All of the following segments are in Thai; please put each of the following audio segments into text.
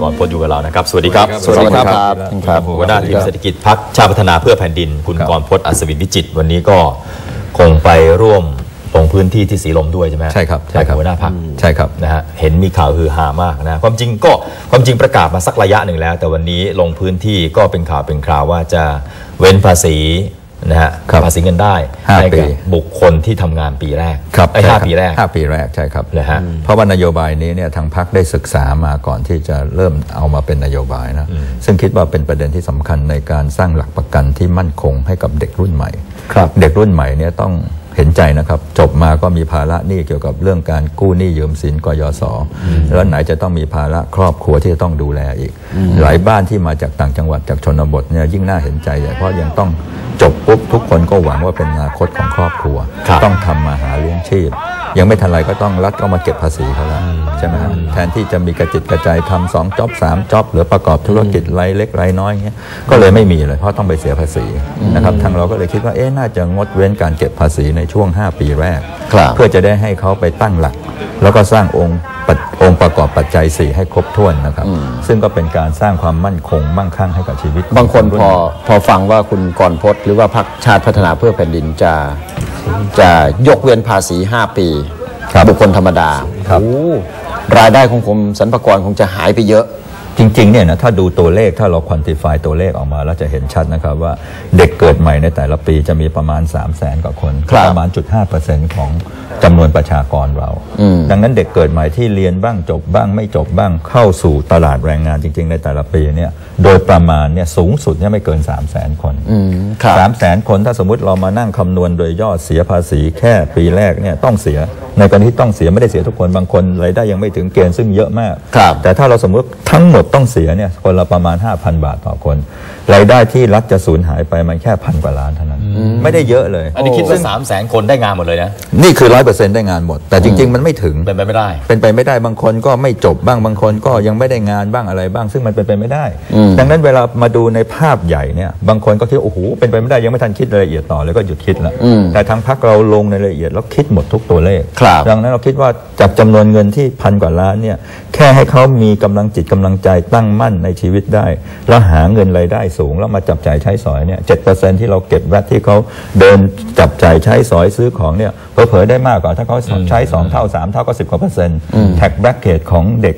กรณ์พจน์อยู่กับเรานะครับ สวัสดีครับ สวัสดีครับครับครับหัวหน้าทีมเศรษฐกิจพักชาติพัฒนาเพื่อแผ่นดิน คุณครับกรณ์พจน์อัศวินวิจิตรวันนี้ก็คงไปร่วมลงพื้นที่ที่สีลมด้วยใช่ไหมใช่ครับใช่ครับหัวหน้าพักใช่ครับนะฮะเห็นมีข่าวฮือฮามากนะความจริงก็ความจริงประกาศมาสักระยะหนึ่งแล้ว แต่วันนี้ลงพื้นที่ก็เป็นข่าวเป็นคราวว่าจะเว้นภาษี นะฮะครับภาษีเงินได้ห้าให้ปีกับบุคคลที่ทำงานปีแรกครับไอ้ใช่ห้าครับปีแรกห้าปีแรกใช่ครับนะฮะเพราะว่านโยบายนี้เนี่ยทางพักได้ศึกษามาก่อนที่จะเริ่มเอามาเป็นนโยบายนะซึ่งคิดว่าเป็นประเด็นที่สำคัญในการสร้างหลักประกันที่มั่นคงให้กับเด็กรุ่นใหม่ครับเด็กรุ่นใหม่เนี่ยต้อง เห็นใจนะครับ จบมาก็มีภาระหนี้เกี่ยวกับเรื่องการกู้หนี้ยืมสินกยศแล้วไหนจะต้องมีภาระครอบครัวที่จะต้องดูแลอีก หลายบ้านที่มาจากต่างจังหวัดจากชนบทเนี่ยยิ่งน่าเห็นใจใหญ่เพราะยังต้องจบปุ๊บทุกคนก็หวังว่าเป็นอนาคตของครอบครัวครับต้องทำมาหาเลี้ยงชีพ ยังไม่ทันไรก็ต้องรัฐก็มาเก็บภาษีเขาแล้วใช่ไหมฮะแทนที่จะมีกระจิตกระจายทำสองจ็อบสามจ็อบหรือประกอบธุรกิจรายเล็กรายน้อยเงี้ยก็เลยไม่มีเลยเพราะต้องไปเสียภาษีนะครับทางเราก็เลยคิดว่าเอ๊ะน่าจะงดเว้นการเก็บภาษีในช่วง 5 ปีแรกครับเพื่อจะได้ให้เขาไปตั้งหลัก แล้วก็สร้างองค์ปัจองค์ประกอบปัจจัย 4 ให้ครบถ้วนนะครับ ซึ่งก็เป็นการสร้างความมั่นคงมั่งคั่งให้กับชีวิต บางคนรุ่พอใหม่พอฟังว่าคุณกรณ์พจน์หรือว่าพรรคชาติพัฒนาเพื่อแผ่นดินจะ จะยกเว้นภาษี 5 ปีครับบุคคลธรรมดา ครับโอ้รายได้ของกรมสรรพากรคงจะหายไปเยอะ จริงๆเนี่ยนะถ้าดูตัวเลขถ้าเราควอนติฟายตัวเลขออกมา แล้วจะเห็นชัดนะครับว่าเด็กเกิดใหม่ในแต่ละปีจะมีประมาณ 3 0 0แสนกว่าคนครับประมาณจุด5%ของ จำนวนประชากรเรา ดังนั้นเด็กเกิดใหม่ที่เรียนบ้างจบบ้างไม่จบบ้างเข้าสู่ตลาดแรงงานจริง ๆ ในแต่ละปีเนี่ยโดยประมาณเนี่ยสูงสุดเนี่ยไม่เกิน 3 0 0แสนคนครับสามแสนคนถ้าสมมติเรามานั่งคำนวณโดยยอดเสียภาษีแค่ปีแรกเนี่ยต้องเสียในกรณีที่ต้องเสียไม่ได้เสียทุกคนบางคนรายได้ยังไม่ถึงเกณฑ์ซึ่งเยอะมากครับแต่ถ้าเราสมมติทั้งหมดต้องเสียเนี่ยคนละประมาณ 5,000 บาทต่อคนรายได้ที่รัฐจะสูญหายไปมันแค่พันกว่าล้านเท่านั้น ไม่ได้เยอะเลย อันนี้คิดว่า3 0 0แสนคนได้งานหมดเลยนะนี่คือร้อยเปอร์เซ็นต์ได้งานหมด แต่จริง ๆ มันไม่ถึงเป็นไปไม่ได้ เป็นไปไม่ได้บางคนก็ไม่จบบ้างบางคนก็ยังไม่ได้งานบ้างอะไรบ้างซึ่งมันเป็นไปไม่ได้ ดังนั้นเวลามาดูในภาพใหญ่เนี่ยบางคนก็คิดว่าโอ้โหเป็นไปไม่ได้ยังไม่ทันคิดรายละเอียดต่อเลยก็หยุดคิดละแต่ทางพักเราลงในรายละเอียดแล้วคิดหมดทุกตัวเลขครับดังนั้นเราคิดว่าจากจำนวนเงินที่พันกว่าล้านเนี่ยแค่ให้เขามีกำลังจิตกำลังใจตั้งมั่นในชีวิตได้ แล้วหาเงินรายได้สูง แล้วมาจับจ่ายใช้สอยเนี่ยเจ็ดเปอร์เซ็นที่เราเก็บแวดที่เขาเดินจับจ่ายใช้สอยซื้อของเนี่ยเผลอๆได้มากกว่าถ้าเขาใช้สองเท่าสามเท่าก็สิบกว่าเปอร์เซ็นต์แท็กแบ็กเกจของเด็ก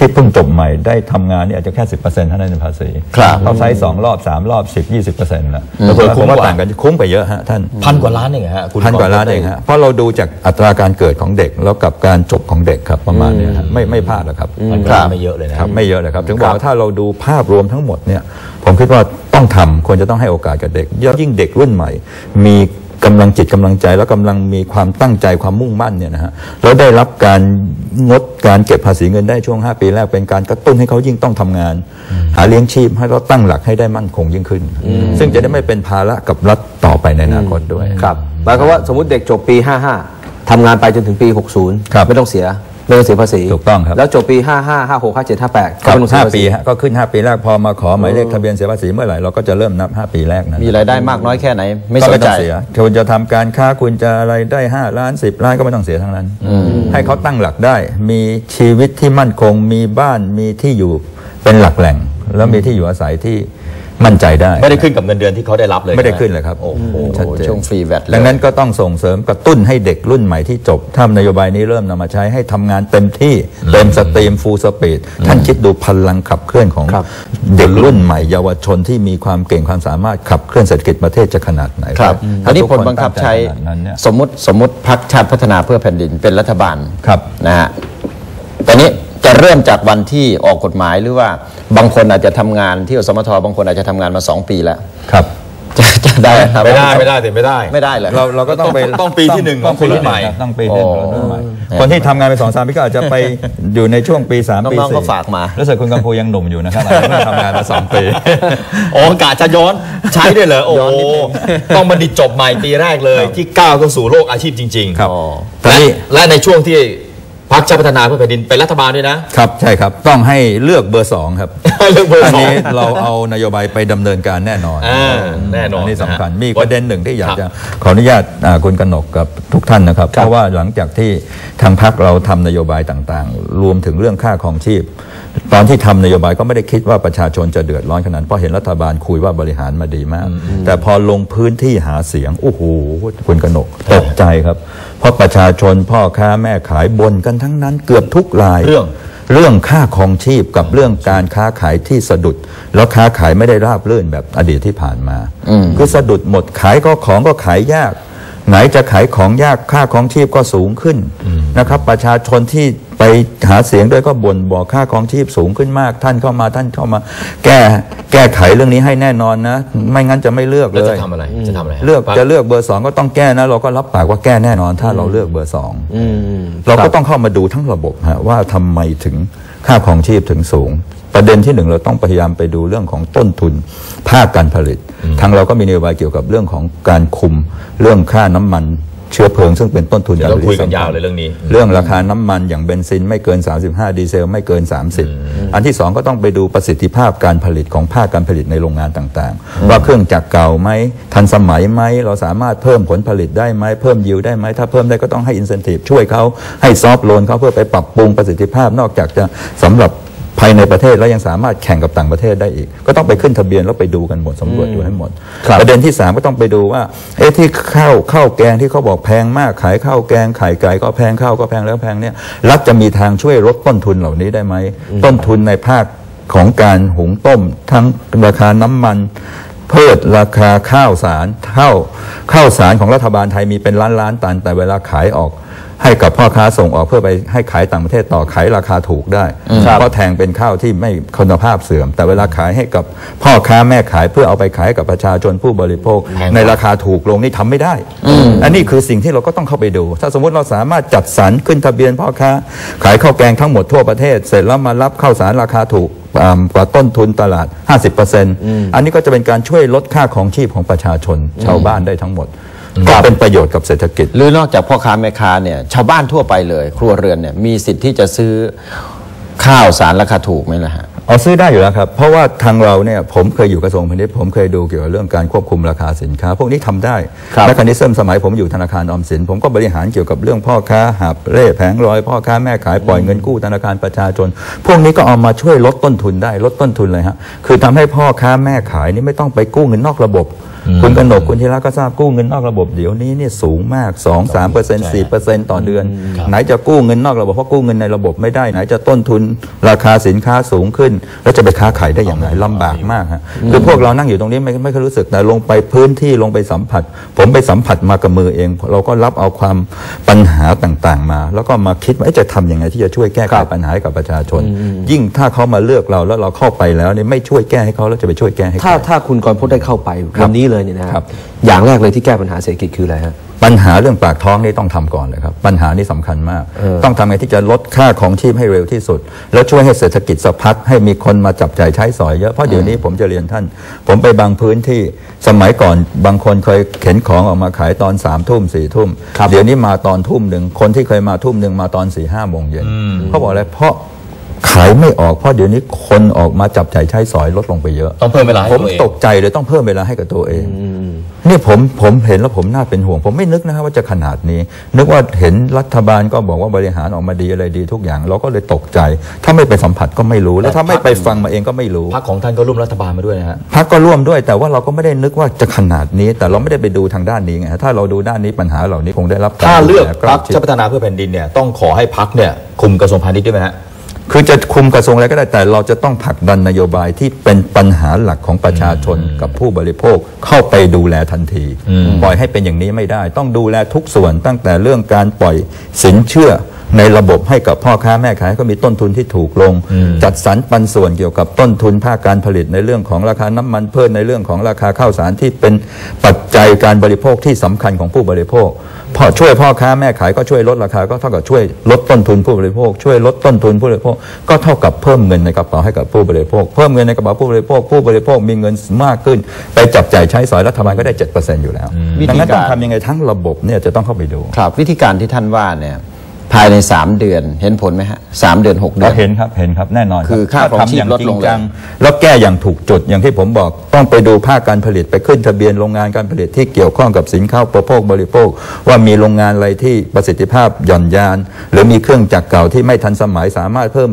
ที่เพิ่งจบใหม่ได้ทำงานเนี่ยอาจจะแค่สิบเปอร์เซ็นต์เท่านั้นในภาษีครับเขาใช้สองรอบสามรอบสิบยี่สิบเปอร์เซ็นต์ละเผลอๆผมว่าคุ้มกว่าต่างกันคุ้มไปเยอะฮะท่านพันกว่าล้านเองเหรอฮะคุณพันกว่าล้านเองฮะเพราะเราดูจากอัตราการเกิดของเด็กแล้วกับการจบของเด็กครับประมาณเนี้ยฮะไม่ไม่พลาดหรอกครับพันกว่าล้านไม่เยอะเลยนะครับไม่เยอะเลยครับถึงบอกว่าถ้าเราดูภาพรวมทั้งหมดเนี่ยผมคิดว่าต้องทำควรจะต้องให้โอกาสกับเด็กยิ่งเด็กรุ่นใหม่ มี กำลังจิตกำลังใจแล้วกำลังมีความตั้งใจความมุ่งมั่นเนี่ยนะฮะแล้วได้รับการงดการเก็บภาษีเงินได้ช่วง 5 ปีแรกเป็นการกระตุ้นให้เขายิ่งต้องทำงาน หาเลี้ยงชีพให้เขาตั้งหลักให้ได้มั่นคงยิ่งขึ้น ซึ่งจะได้ไม่เป็นภาระกับรัฐต่อไปในอนาคตด้วยครับหมายความว่าสมมติเด็กจบปี 55 ทำงานไปจนถึงปี 60ครับไม่ต้องเสียไม่ต้องเสียภาษีถูกต้องครับแล้วจบปี 55 56 57 58ครัก็ไม่ต้องเสียห้าภาปีษีฮะก็ขึ้น 5 ปีแรกพอมาขอหมายเลขทะเบียนเสียภาษีเมื่อไหร่เราก็จะเริ่มนับ 5 ปีแรกนั้นมีรายได้มากน้อยแค่ไหน ไม่ก็สนไม่ใจต้องเสียคุณจะทำการค้าคุณจะอะไรได้ 5 ล้าน 10 ล้านก็ไม่ต้องเสียทั้งนั้น ให้เขาตั้งหลักได้ มีชีวิตที่มั่นคงมีบ้านมีที่อยู่เป็นหลักแหล่ง แล้วมีที่อยู่อาศัยที่ มั่นใจได้ ไม่ได้ขึ้นกับเงินเดือนที่เขาได้รับเลยไม่ได้ใช่หขึ้นเลยครับโอ้โหชัดเจนช่วงฟรีแวตเลยดังนั้นก็ต้องส่งเสริมกระตุ้นให้เด็กรุ่นใหม่ที่จบถ้านโยบายนี้เริ่มนำมาใช้ให้ทำงานเต็มที่เต็มสตรีมฟูลสปีดท่านคิดดูพลังขับเคลื่อนของครับเด็กรุ่นใหม่เยาวชนที่มีความเก่งความสามารถขับเคลื่อนเศรษฐกิจประเทศจะขนาดไหนครับถ้าอันนี้ทุกผลบังคับใช้ตั้งจขนาดนั้นเนี่ยสมมติสมมติพักชาติพัฒนาเพื่อแผ่นดินเป็นรัฐบาลครับนะฮะแต่นี้จะเริ่มจากวันที่ออกกฎหมายหรือว่า บางคนอาจจะทำงานที่อสมทบางคนอาจจะทำงานมา 2 ปีแล้วครับจะจะได้ครับไม่ได้ไม่ได้แต่ไม่ได้ไม่ได้เลยเราเราก็ต้องไปต้องปีที่หนึ่งของคนรุ่นใหม่ต้องปีที่หนึ่งของคนรุ่นใหม่อ๋อคนที่ทำงานไปสองสามปีก็อาจจะไปอยู่ในช่วงปีสามปีน้องๆสี่ก็ฝากมารู้สึกคุณกัมพูยังหนุ่มอยู่นะครับอาจจะเพิ่งทำงานมาสองปีโอ้กาจะย้อนใช้ด้วยเหรอโอ้โหต้องบัณฑิตจบใหม่ปีแรกเลยที่ก้าวเข้าสู่โลกอาชีพจริง ๆ ครับอ๋อตอนนี้และในช่วงที่ พรรคชาติพัฒนาเพื่อแผ่นดินเป็นรัฐบาลด้วยนะ ครับใช่ครับต้องให้เลือกเบอร์สองครับเรื่องเบอร์อันสอง นี้เราเอานโยบายไปดำเนินการแน่นอนอ่าแน่นอนนี่สำคัญนะฮะมีอีกประเด็นหนึ่งที่อยากครับจะขออนุญาตอ่าคุณกนกกับทุกท่านนะครับ เพราะว่าหลังจากที่ทางพักเราทำนโยบายต่างๆ รวมถึงเรื่องค่าของชีพ ตอนที่ทำนโยบายก็ไม่ได้คิดว่าประชาชนจะเดือดร้อนขนาดนั้นเพราะเห็นรัฐบาลคุยว่าบริหารมาดีมาก แต่พอลงพื้นที่หาเสียงโอ้โหคุณกนกตกใจครับ เพราะประชาชนพ่อค้าแม่ขายบนกันทั้งนั้นเกือบทุกรายเรื่องเรื่องค่าครองชีพกับเรื่องการค้าขายที่สะดุด แล้วค้าขายไม่ได้ราบรื่นแบบอดีตที่ผ่านมาคือสะดุดหมดขายก็ของก็ขายยาก ไหนจะขายของยากค่าครองชีพก็สูงขึ้นนะครับ ประชาชนที่ไปหาเสียงด้วยก็บ่นบอกค่าครองชีพสูงขึ้นมาก ท่านเข้ามาท่านเข้ามา แก้แก้ไขเรื่องนี้ให้แน่นอนนะ ไม่งั้นจะไม่เลือกเลแล้วยจะทำอะไรจะทำอะไรฮเลือกพรรคจะเลือกเบอร์สองก็ต้องแก้นะ เราก็รับปากว่าแก้แน่นอน ถ้าเราเลือกเบอร์สองอืมเราก็ต้องเข้ามาดูทั้งระบบฮะว่าทำไมถึง ค่าครองชีพถึงสูง ประเด็นที่หนึ่งเราต้องพยายามไปดูเรื่องของต้นทุนภาคการผลิต ทางเราก็มีนโยบายเกี่ยวกับเรื่องของการคุมเรื่องค่าน้ำมัน เชื้อเพลิง ซึ่งเป็นต้นทุน เดี๋ยวเรา ผลิต คุยกัน สำญ ยาวเลยเรื่องนี้ เรื่องราคาน้ำมันอย่างเบนซินไม่เกิน 35 ดีเซลไม่เกิน 30 อันที่สองก็ต้องไปดูประสิทธิภาพการผลิตของภาคการผลิตในโรงงานต่างๆ ว่าเครื่องจักรเก่าไหมทันสมัยไหมเราสามารถเพิ่มผลผลิตได้ไหมเพิ่มยิวได้ไหมถ้าเพิ่มได้ก็ต้องให้อินเซนティブช่วยเขาให้ซอฟต์โลนเขาเพื่อไปปรับปรุงประสิทธิภาพนอกจากจะสำหรับ ภายในประเทศแล้วยังสามารถแข่งกับต่างประเทศได้อีก ก็ต้องไปขึ้นทะเบียนแล้วไปดูกันหมดสำรวจดูให้หมด ประเด็นที่สามก็ต้องไปดูว่าเอ๊ะที่ข้าวข้าวแกงที่เขาบอกแพงมากขายข้าวแกงขายไก่ก็แพงข้าวก็แพงแล้วแพงเนี่ยรัฐจะมีทางช่วยลดต้นทุนเหล่านี้ได้ไหมต้นทุนในภาคของการหุงต้ม ทั้งราคาน้ำมันเพิ่มราคาข้าวสารข้าวข้าวสารของรัฐบาลไทยมีเป็นล้านล้านตัน แต่เวลาขายออก ให้กับพ่อค้าส่งออกเพื่อไปให้ขายต่างประเทศต่อขายราคาถูกได้ เพราะแทงเป็นข้าวที่ไม่คุณภาพเสื่อม แต่เวลาขายให้กับพ่อค้าแม่ขายเพื่อเอาไปขายให้กับประชาชนผู้บริโภคแพงกว่าในราคาถูกลงนี่ทำไม่ได้ อันนี้คือสิ่งที่เราก็ต้องเข้าไปดู ถ้าสมมติเราสามารถจัดสรรขึ้นทะเบียนพ่อค้า ขายข้าวแกงทั้งหมดทั่วประเทศ เสร็จแล้วมารับข้าวสารราคาถูกอ่ากว่าต้นทุนตลาด 50%อันนี้ก็จะเป็นการช่วยลดค่าของชีพของประชาชนชาวบ้านได้ทั้งหมด ก็เป็นประโยชน์กับเศรษฐกิจ หรือนอกจากพ่อค้าแม่ค้าเนี่ยชาวบ้านทั่วไปเลย ครัวเรือนเนี่ยมีสิทธิ์ที่จะซื้อข้าวสารราคาถูกไหมล่ะฮะเอาซื้อได้อยู่แล้วครับ เพราะว่าทางเราเนี่ยผมเคยอยู่กระทรวงพาณิชย์ผมเคยดูเกี่ยวกับเรื่องการควบคุมราคาสินค้า พวกนี้ทำได้ครับและคันนี้เริ่มสมัยผมอยู่ธนาคารออมสิน ผมก็บริหารเกี่ยวกับเรื่องพ่อค้าหับเร่แผงลอย พ่อค้าแม่ขายปล่อยเงินกู้ธนาคารประชาชน พวกนี้ก็เอามาช่วยลดต้นทุนได้ลดต้นทุนเลยฮะคือทำให้พ่อค้าแม่ขายนี่ไม่ต้องไปกู้เงินนอกระบบ คุณกนกคุณธีระก็ทราบกู้เงินนอกระบบเดี๋ยวนี้เนี่ยสูงมาก 2 3เปอร์เซ็นต์4เปอร์เซ็นต์ต่อเดือน ไหนจะกู้เงินนอกระบบเพราะกู้เงินในระบบไม่ได้ไหนจะต้นทุนราคาสินค้าสูงขึ้น แล้วจะไปค้าขายได้อย่างไรลำบากมากฮะคือพวกเรานั่งอยู่ตรงนี้ไม่ไม่เคอยรู้สึกแต่ลงไปพื้นที่ลงไปสัมผัส ผมไปสัมผัสมากับมือเอง เราก็รับเอาความปัญหาต่างๆมา แล้วก็มาคิดว่าเอ๊ะจะทำยังไงที่จะช่วยแก้ไขปัญหาให้กับประชาชน ยิ่งถ้าเขามาเลือกเราแล้วเราเข้าไปแล้วเนี่ยไม่ช่วยแก้ให้เขาแล้วจะไปช่วยแก้ให้ใครถ้าถ้าคุณกรพจน์ได้เข้าไปครับวันนี้เลยเนี่ยนะฮะครับ อย่างแรกเลยที่แก้ปัญหาเศรษฐกิจคืออะไรฮะปัญหาเรื่องปากท้องนี่ต้องทำก่อนเลยครับ ปัญหานี่สำคัญมาก ต้องทำไงที่จะลดค่าของชีพให้เร็วที่สุด แล้วช่วยให้เศรษฐกิจสะพัดให้มีคนมาจับจ่ายใช้สอยเยอะเพราะเดี๋ยวนี้ผมจะเรียนท่าน ผมไปบางพื้นที่สมัยก่อนบางคนเคยเข็นของออกมาขายตอนสามทุ่มสี่ทุ่มเดี๋ยวนี้มาตอนทุ่มหนึ่งคนที่เคยมาทุ่มหนึ่งมาตอนสี่ห้าโมงเย็นเขาบอกอะไรเพราะ ขายไม่ออกเพราะเดี๋ยวนี้คนออกมาจับจ่ายใช้สอยลดลงไปเยอะต้องเพิ่มเวลาให้ผมตัวเองตกใจเลยต้องเพิ่มเวลาให้กับตัวเองเนี่ยผมผมเห็นแล้วผมน่าเป็นห่วง ผมไม่นึกนะครับว่าจะขนาดนี้ นึกว่าเห็นรัฐบาลก็บอกว่าบริหารออกมาดีอะไรดีทุกอย่าง เราก็เลยตกใจ ถ้าไม่ไปสัมผัสก็ไม่รู้ แล้วถ้าไม่ไปฟังมาเองก็ไม่รู้พรรคของท่านก็ร่วมรัฐบาลมาด้วยนะฮะพักก็ร่วมด้วยแต่ว่าเราก็ไม่ได้นึกว่าจะขนาดนี้ แต่เราไม่ได้ไปดูทางด้านนี้ไงถ้าเราดูด้านนี้ปัญหาเหล่านี้คงได้รับถ้าเลือกดูแใกพรล้รคชิดชาติพัฒนาเพื่อแผ่นดินเนี่ยต้องขอให้พรรคเนี่ยคุมกระทรวงพาณิชย์ด้วยไหมฮะ คือจะคุมกระทรวงอะไรก็ได้แต่เราจะต้องผลักดันนโยบายที่เป็นปัญหาหลักของประชาชนกับผู้บริโภคเข้าไปดูแลทันที ปล่อยให้เป็นอย่างนี้ไม่ได้ ต้องดูแลทุกส่วนตั้งแต่เรื่องการปล่อยสินเชื่อ ในระบบให้กับพ่อค้าแม่ขายก็มีต้นทุนที่ถูกลง จัดสรรปันส่วนเกี่ยวกับต้นทุนภาคการผลิตในเรื่องของราคาน้ำมันเพิ่มในเรื่องของราคาข้าวสารที่เป็นปัจจัยการบริโภคที่สำคัญของผู้บริโภคพอช่วยพ่อค้าแม่ขายก็ช่วยลดราคาก็เท่ากับช่วยลดต้นทุนผู้บริโภค ช่วยลดต้นทุนผู้บริโภคก็เท่ากับเพิ่มเงินในกระเป๋าให้กับผู้บริโภค เพิ่มเงินในกระเป๋าผู้บริโภค ผู้บริโภคมีเงินมากขึ้น ไปจับจ่ายใช้สอยรัฐบาลก็ได้7%อยู่แล้ววิธีดังนั้นต้องการทำยังไงทั้งระบบเนี่ยจะต้องเข้าไปดูครับ วิธีการที่ท่านว่าเนี่ย ภายใน 3 เดือนเห็นผลไหมฮะสามเดือน 6 เดือน เห็นครับเห็นครับแน่นอนรับคือค่าครองชีพถ้ทำย่ลดลงจริจัเลยแล้วแก้อย่างถูกจุดอย่างที่ผมบอกต้องไปดูภาคการผลิตไปขึ้นทะเบียนโรงงานการผลิตที่เกี่ยวข้องกับสินค้าอุประโภคบริโภค ว่ามีโรงงานอะไรที่ประสิทธิภาพหย่อนยาน หรือมีเครื่องจักรเก่าที่ไม่ทันสมัยสามารถเพิ่ม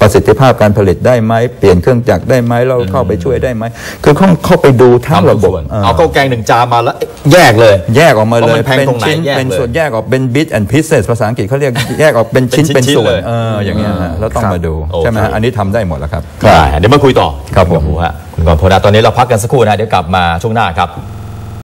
ประสิทธิภาพการผลิตได้ไหมเปลี่ยนเครื่องจักรได้ไหมเราเข้าไปช่วยได้ไหมคือเข้าเข้าไปดูทั้งทำทุระกบบส่วนเออเอาข้าวแกงหนึ่งจานมาแล้วแยกเลย แยกออกมาเลว่ายมันแพงเป็นตรงไหนชิ้นแยกเป็นเลยส่วนแยกออกเป็น bit and pieces ภาษาอังกฤษเขาเรียกแยกออกเป็นชิ้นเป็เป็นนชิ้นส่วนเลยเอออย่างเงี้ยฮะแล้วต้องมาดูโอเคใช่ไหมฮะอันนี้ทำได้หมดแล้วครับได้เดี๋ยวมาคุยต่อครับผมกับฮะคุณกรณ์พลนะตอนนี้เราพักกันสักครู่นะเดี๋ยวกลับมาช่วงหน้าครับ